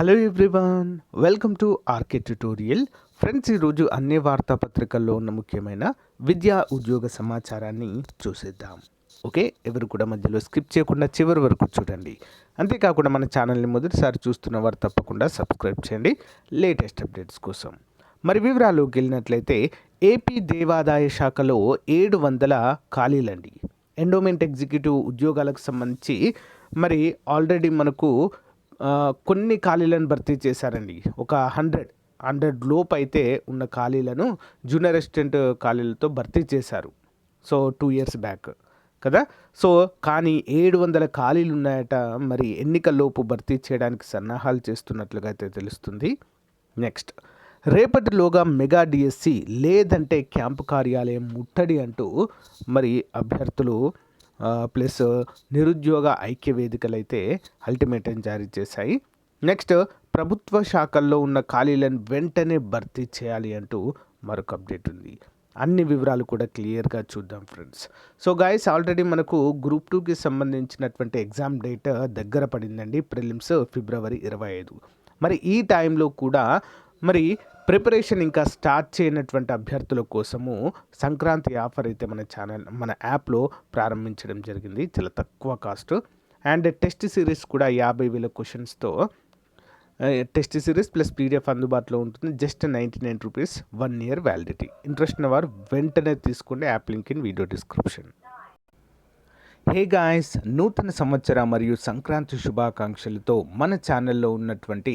Hello everyone welcome to RK tutorial friends ఈరోజు అన్ని వార్తాపత్రికల్లో ఉన్న ముఖ్యమైన విద్యా ఉద్యోగ సమాచారాన్ని చూసేద్దాం. ఓకే ఎవరు కూడా మధ్యలో స్కిప్ చేయకుండా చివరి వరకు చూడండి. అంతేకాకుండా మన ఛానల్ని మొదటిసారి చూస్తున్న వారు తప్పకుండా సబ్స్క్రైబ్ చేయండి. లేటెస్ట్ అప్డేట్స్ కోసం. మరి వివరాల్లోకి వెళ్ళినట్లయితే ఏపీ దేవాదాయ శాఖలో ఏడు వందల ఖాళీలండి. ఎండోమెంట్ ఎగ్జిక్యూటివ్ ఉద్యోగాలకు సంబంధించి మరి ఆల్రెడీ మనకు కొన్ని ఖాళీలను భర్తీ చేశారండి. ఒక హండ్రెడ్ హండ్రెడ్ లోపు అయితే ఉన్న ఖాళీలను జూనియర్ అసిస్టెంట్ ఖాళీలతో భర్తీ చేశారు. సో టూ ఇయర్స్ బ్యాక్ కదా? సో కానీ ఏడు వందల ఖాళీలు ఉన్నాయట. మరి ఎన్నికల్లోపు భర్తీ చేయడానికి సన్నాహాలు చేస్తున్నట్లుగా అయితే తెలుస్తుంది. నెక్స్ట్ రేపటిలోగా మెగా డిఎస్సి లేదంటే క్యాంపు కార్యాలయం ముట్టడి అంటూ మరి అభ్యర్థులు ప్లస్ నిరుద్యోగ ఐక్య వేదికలు అయితే అల్టిమేటం జారీ చేశాయి. నెక్స్ట్ ప్రభుత్వ శాఖల్లో ఉన్న ఖాళీలను వెంటనే భర్తీ చేయాలి అంటూ మరొక అప్డేట్ ఉంది. అన్ని వివరాలు కూడా క్లియర్గా చూద్దాం ఫ్రెండ్స్. సో గాయస్ ఆల్రెడీ మనకు గ్రూప్ టూకి సంబంధించినటువంటి ఎగ్జామ్ డేట్ దగ్గర పడిందండి. ప్రిలిమ్స్ ఫిబ్రవరి ఇరవై ఐదు. మరి ఈ టైంలో కూడా మరి ప్రిపరేషన్ ఇంకా స్టార్ట్ చేయనటువంటి అభ్యర్థుల కోసము సంక్రాంతి ఆఫర్ అయితే మన ఛానల్ మన యాప్లో ప్రారంభించడం జరిగింది. చాలా తక్కువ కాస్ట్. అండ్ టెస్ట్ సిరీస్ కూడా యాభై వేల క్వశ్చన్స్తో టెస్ట్ సిరీస్ ప్లస్ పీడిఎఫ్ అందుబాటులో ఉంటుంది. Just ninety nine rupees one year validity. Interest ఉన్న వారు వెంటనే తీసుకోండి. App link in video description. Hey guys నూతన సంవత్సర మరియు సంక్రాంతి శుభాకాంక్షలతో మన ఛానల్లో ఉన్నటువంటి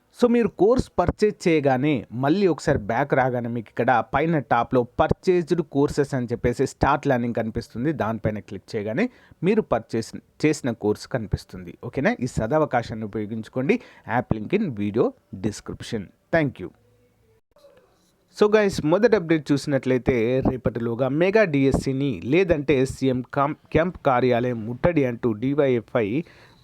సో మీరు కోర్స్ పర్చేజ్ చేయగానే మళ్ళీ ఒకసారి బ్యాక్ రాగానే మీకు ఇక్కడ పైన టాప్లో పర్చేజ్డ్ కోర్సెస్ అని చెప్పేసి స్టార్ట్ లర్నింగ్ కనిపిస్తుంది. దానిపైన క్లిక్ చేయగానే మీరు పర్చేస్ చేసిన కోర్స్ కనిపిస్తుంది. ఓకేనా? ఈ సదవకాశాన్ని ఉపయోగించుకోండి. App link in video description thank you so guys మొదటి అప్డేట్ చూసినట్లయితే రేపటిలోగా మెగా డిఎస్సిని లేదంటే సీఎం కాం క్యాంప్ కార్యాలయం ముట్టడి అంటూ డివైఎఫ్ఐ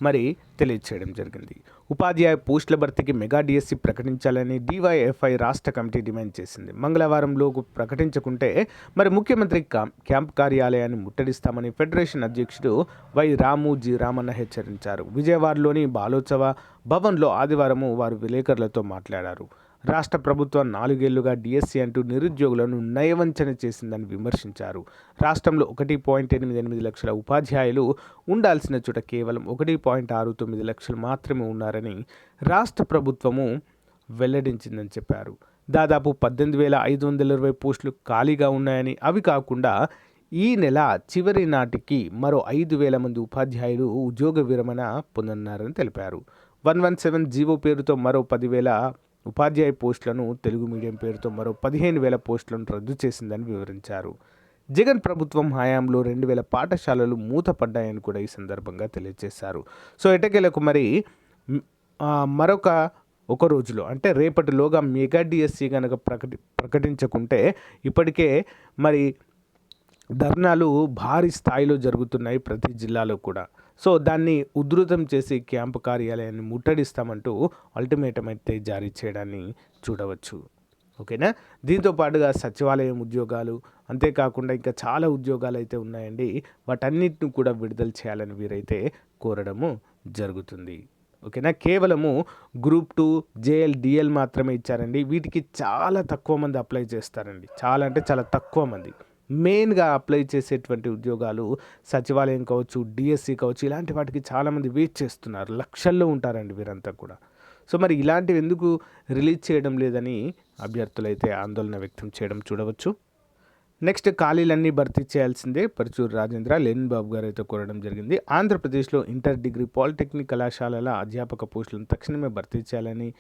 మరి తెలియచేయడం జరిగింది. ఉపాధ్యాయ పోస్టుల భర్తీకి మెగా డిఎస్సి ప్రకటించాలని డివైఎఫ్ఐ రాష్ట్ర కమిటీ డిమాండ్ చేసింది. మంగళవారంలోపు ప్రకటించకుంటే మరి ముఖ్యమంత్రి క్యాంప్ కార్యాలయాన్ని ముట్టడిస్తామని ఫెడరేషన్ అధ్యక్షుడు వై రాము జి రామన్న హెచ్చరించారు. విజయవాడలోని బాలోత్సవ భవన్లో ఆదివారము వారు విలేకరులతో మాట్లాడారు. రాష్ట్ర ప్రభుత్వం నాలుగేళ్ళుగా డిఎస్సీ అంటూ నిరుద్యోగులను నయవంచన చేసిందని విమర్శించారు. రాష్ట్రంలో ఒకటి పాయింట్ ఎనిమిది ఎనిమిది లక్షల ఉపాధ్యాయులు ఉండాల్సిన చోట కేవలం ఒకటి పాయింట్ ఆరు తొమ్మిది లక్షలు మాత్రమే ఉన్నారని రాష్ట్ర ప్రభుత్వము వెల్లడించిందని చెప్పారు. దాదాపు పద్దెనిమిది వేల ఐదు వందల ఇరవై పోస్టులు ఖాళీగా ఉన్నాయని అవి కాకుండా ఈ నెల చివరి నాటికి మరో ఐదు వేల మంది ఉపాధ్యాయులు ఉద్యోగ విరమణ పొందన్నారని తెలిపారు. వన్ వన్ సెవెన్ జీవో పేరుతో మరో పదివేల ఉపాధ్యాయ పోస్టులను తెలుగు మీడియం పేరుతో మరో పదిహేను వేల పోస్టులను రద్దు చేసిందని వివరించారు. జగన్ ప్రభుత్వం హయాంలో రెండు వేల పాఠశాలలు మూతపడ్డాయని కూడా ఈ సందర్భంగా తెలియజేశారు. సో ఎటకెలకు మరి మరొక ఒక రోజులో అంటే రేపటిలోగా మెగా డిఎస్సి కనుక ప్రకటి ప్రకటించకుంటే ఇప్పటికే మరి ధర్నాలు భారీ స్థాయిలో జరుగుతున్నాయి ప్రతి జిల్లాలో కూడా. సో దాన్ని ఉధృతం చేసి క్యాంపు కార్యాలయాన్ని ముట్టడిస్తామంటూ అల్టిమేటం అయితే జారీ చేయడాన్ని చూడవచ్చు. ఓకేనా? దీంతో పాటుగా సచివాలయం ఉద్యోగాలు అంతేకాకుండా ఇంకా చాలా ఉద్యోగాలు అయితే ఉన్నాయండి. వాటన్నిటిని కూడా విడుదల చేయాలని వీరైతే కోరడము జరుగుతుంది. ఓకేనా? కేవలము గ్రూప్ టూ జేఎల్ డిఎల్ మాత్రమే ఇచ్చారండి. వీటికి చాలా తక్కువ మంది అప్లై చేస్తారండి. చాలా అంటే చాలా తక్కువ మంది. మెయిన్గా అప్లై చేసేటువంటి ఉద్యోగాలు సచివాలయం కావచ్చు డిఎస్సి కావచ్చు ఇలాంటి వాటికి చాలామంది వెయిట్ చేస్తున్నారు. లక్షల్లో ఉంటారండి వీరంతా కూడా. సో మరి ఇలాంటివి ఎందుకు రిలీజ్ చేయడం లేదని అభ్యర్థులైతే ఆందోళన వ్యక్తం చేయడం చూడవచ్చు. నెక్స్ట్ ఖాళీలన్నీ భర్తీ చేయాల్సిందే. పరచూరు రాజేంద్ర లెనిన్ బాబు గారు అయితే కోరడం జరిగింది. ఆంధ్రప్రదేశ్లో ఇంటర్ డిగ్రీ పాలిటెక్నిక్ కళాశాలల అధ్యాపక పోస్టులను తక్షణమే భర్తీ చేయాలని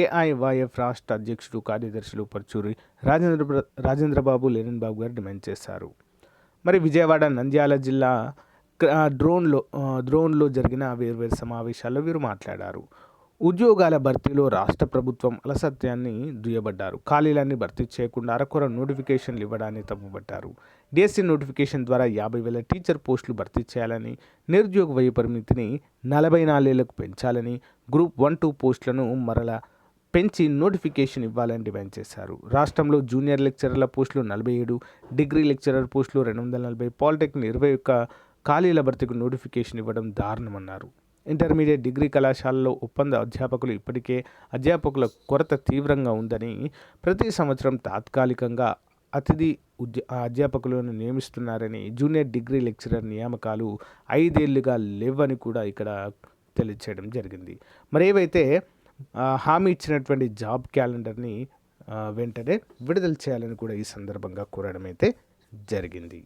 ఏఐవైఎఫ్ రాష్ట్ర అధ్యక్షుడు కార్యదర్శులు పరచూరి రాజేంద్ర రాజేంద్రబాబు లేనన్ బాబు గారు డిమాండ్ చేశారు. మరి విజయవాడ నంద్యాల జిల్లా డ్రోన్లో డ్రోన్లో జరిగిన వేర్వేరు సమావేశాల్లో వీరు మాట్లాడారు. ఉద్యోగాల భర్తీలో రాష్ట్ర ప్రభుత్వం అలసత్యాన్ని దుయ్యబడ్డారు. ఖాళీలన్నీ భర్తీ చేయకుండా అరకొర నోటిఫికేషన్లు ఇవ్వడాన్ని తప్పుపట్టారు డిఎస్సీ నోటిఫికేషన్ ద్వారా యాభై వేల టీచర్ పోస్టులు భర్తీ చేయాలని నిరుద్యోగ వయ పరిమితిని నలభై నాలుగేళ్ళకు పెంచాలని గ్రూప్ వన్ టూ పోస్టులను మరలా పెంచి నోటిఫికేషన్ ఇవ్వాలని డిమాండ్ చేశారు. రాష్ట్రంలో జూనియర్ లెక్చరర్ల పోస్టులు నలభై ఏడు డిగ్రీ లెక్చరర్ పోస్టులు రెండు వందల నలభై పాలిటెక్నిక్ ఇరవై ఒక్క ఖాళీల భర్తీకి నోటిఫికేషన్ ఇవ్వడం దారుణమన్నారు. ఇంటర్మీడియట్ డిగ్రీ కళాశాలలో ఒప్పంద అధ్యాపకులు ఇప్పటికే అధ్యాపకుల కొరత తీవ్రంగా ఉందని ప్రతి సంవత్సరం తాత్కాలికంగా అతిథి ఉద్య అధ్యాపకులను నియమిస్తున్నారని జూనియర్ డిగ్రీ లెక్చరర్ నియామకాలు ఐదేళ్ళుగా లేవని కూడా ఇక్కడ తెలియచేయడం జరిగింది. మరేవైతే ఏవైతే హామీ ఇచ్చినటువంటి జాబ్ క్యాలెండర్ని వెంటనే విడుదల చేయాలని కూడా ఈ సందర్భంగా కోరడం అయితే జరిగింది.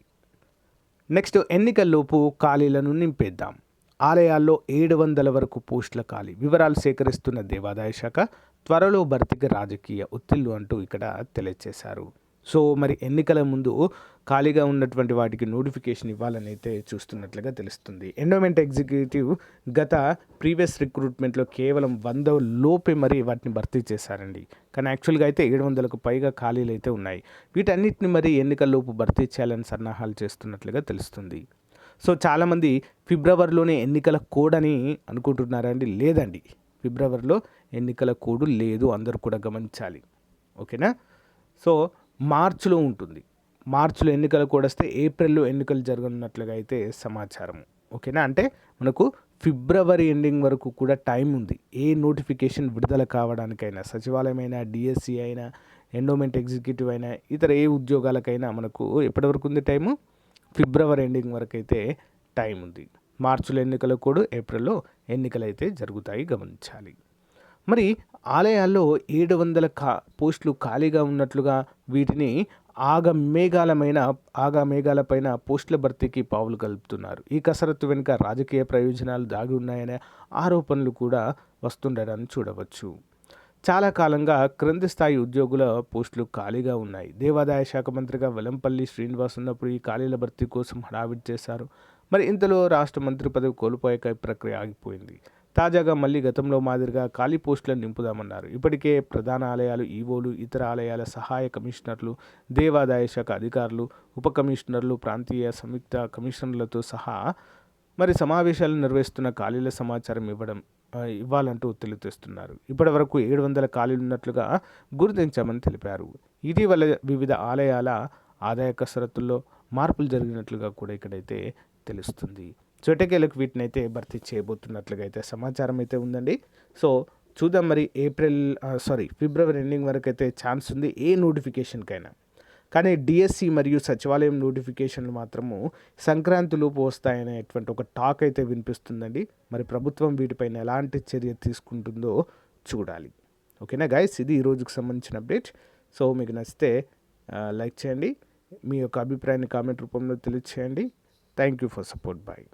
నెక్స్ట్ ఎన్నికల్లోపు ఖాళీలను నింపేద్దాం. ఆలయాల్లో ఏడు వందల వరకు పోస్టుల ఖాళీ. వివరాలు సేకరిస్తున్న దేవాదాయ శాఖ త్వరలో భర్తీకి రాజకీయ ఒత్తిళ్ళు అంటూ ఇక్కడ తెలియజేశారు సో మరి ఎన్నికల ముందు ఖాళీగా ఉన్నటువంటి వాటికి నోటిఫికేషన్ ఇవ్వాలని అయితే చూస్తున్నట్లుగా తెలుస్తుంది. ఎండోమెంట్ ఎగ్జిక్యూటివ్ గత ప్రీవియస్ రిక్రూట్మెంట్లో కేవలం వంద లోపే మరి వాటిని భర్తీ చేశారండి. కానీ యాక్చువల్గా అయితే ఏడు వందలకు పైగా ఖాళీలు అయితే ఉన్నాయి. వీటన్నిటిని మరి ఎన్నికల్లోపు భర్తీ చేయాలని సన్నాహాలు చేస్తున్నట్లుగా తెలుస్తుంది. సో చాలామంది ఫిబ్రవరిలోనే ఎన్నికల కోడ్ అని అనుకుంటున్నారండి లేదండి. ఫిబ్రవరిలో ఎన్నికల కోడ్ లేదు. అందరూ కూడా గమనించాలి. ఓకేనా? సో మార్చిలో ఉంటుంది. మార్చిలో ఎన్నికలు కూడా వస్తే ఏప్రిల్లో ఎన్నికలు జరగనున్నట్లుగా అయితే సమాచారం ఓకేనా? అంటే మనకు ఫిబ్రవరి ఎండింగ్ వరకు కూడా టైం ఉంది. ఏ నోటిఫికేషన్ విడుదల కావడానికైనా సచివాలయమైనా డిఎస్సి అయినా ఎండోమెంట్ ఎగ్జిక్యూటివ్ అయినా ఇతర ఏ ఉద్యోగాలకైనా మనకు ఎప్పటి వరకు ఉంది టైము? ఫిబ్రవరి ఎండింగ్ వరకు అయితే టైం ఉంది. మార్చిలో ఎన్నికలు కూడా ఏప్రిల్లో ఎన్నికలు అయితే జరుగుతాయి గమనించాలి. మరి ఆలయాల్లో ఏడు వందల కా పోస్టులు ఖాళీగా ఉన్నట్లుగా వీటిని ఆగ మేఘాలమైన ఆగా మేఘాలపైన పోస్టుల భర్తీకి పావులు కలుపుతున్నారు. ఈ కసరత్తు వెనుక రాజకీయ ప్రయోజనాలు దాగి ఉన్నాయనే ఆరోపణలు కూడా వస్తుండడాన్ని చూడవచ్చు. చాలా కాలంగా క్రింది స్థాయి ఉద్యోగుల పోస్టులు ఖాళీగా ఉన్నాయి. దేవాదాయ శాఖ మంత్రిగా వెలంపల్లి శ్రీనివాస్ ఉన్నప్పుడు ఈ ఖాళీల భర్తీ కోసం హడావిడి చేశారు. మరి ఇంతలో రాష్ట్ర మంత్రి పదవి కోల్పోయాక ఈ ప్రక్రియ ఆగిపోయింది. తాజాగా మళ్ళీ గతంలో మాదిరిగా ఖాళీ పోస్టులను నింపుదామన్నారు. ఇప్పటికే ప్రధాన ఆలయాలు ఈవోలు ఇతర ఆలయాల సహాయ కమిషనర్లు దేవాదాయ శాఖ అధికారులు ఉప కమిషనర్లు ప్రాంతీయ సంయుక్త కమిషనర్లతో సహా మరి సమావేశాలు నిర్వహిస్తున్న ఖాళీల సమాచారం ఇవ్వడం ఇవ్వాలంటూ తెలియజేస్తున్నారు. ఇప్పటి వరకు ఏడు వందల ఖాళీలు ఉన్నట్లుగా గుర్తించామని తెలిపారు. ఇటీవల వివిధ ఆలయాల ఆదాయ కసరత్తుల్లో మార్పులు జరిగినట్లుగా కూడా ఇక్కడైతే తెలుస్తుంది. చోటకేలకు వీటిని అయితే భర్తీ చేయబోతున్నట్లుగా అయితే సమాచారం అయితే ఉందండి. సో చూద్దాం మరి ఏప్రిల్ సారీ ఫిబ్రవరి ఎండింగ్ వరకు అయితే ఛాన్స్ ఉంది ఏ నోటిఫికేషన్కైనా. కానీ డిఎస్సి మరియు సచివాలయం నోటిఫికేషన్లు మాత్రము సంక్రాంతిలోపు వస్తాయనేటువంటి ఒక టాక్ అయితే వినిపిస్తుందండి. మరి ప్రభుత్వం వీటిపైన ఎలాంటి చర్య తీసుకుంటుందో చూడాలి. ఓకేనా గైస్ ఇది ఈరోజుకి సంబంధించిన అప్డేట్. సో మీకు నచ్చితే లైక్ చేయండి. మీ యొక్క అభిప్రాయాన్ని కామెంట్ రూపంలో తెలియచేయండి. Thank you for support. Bye.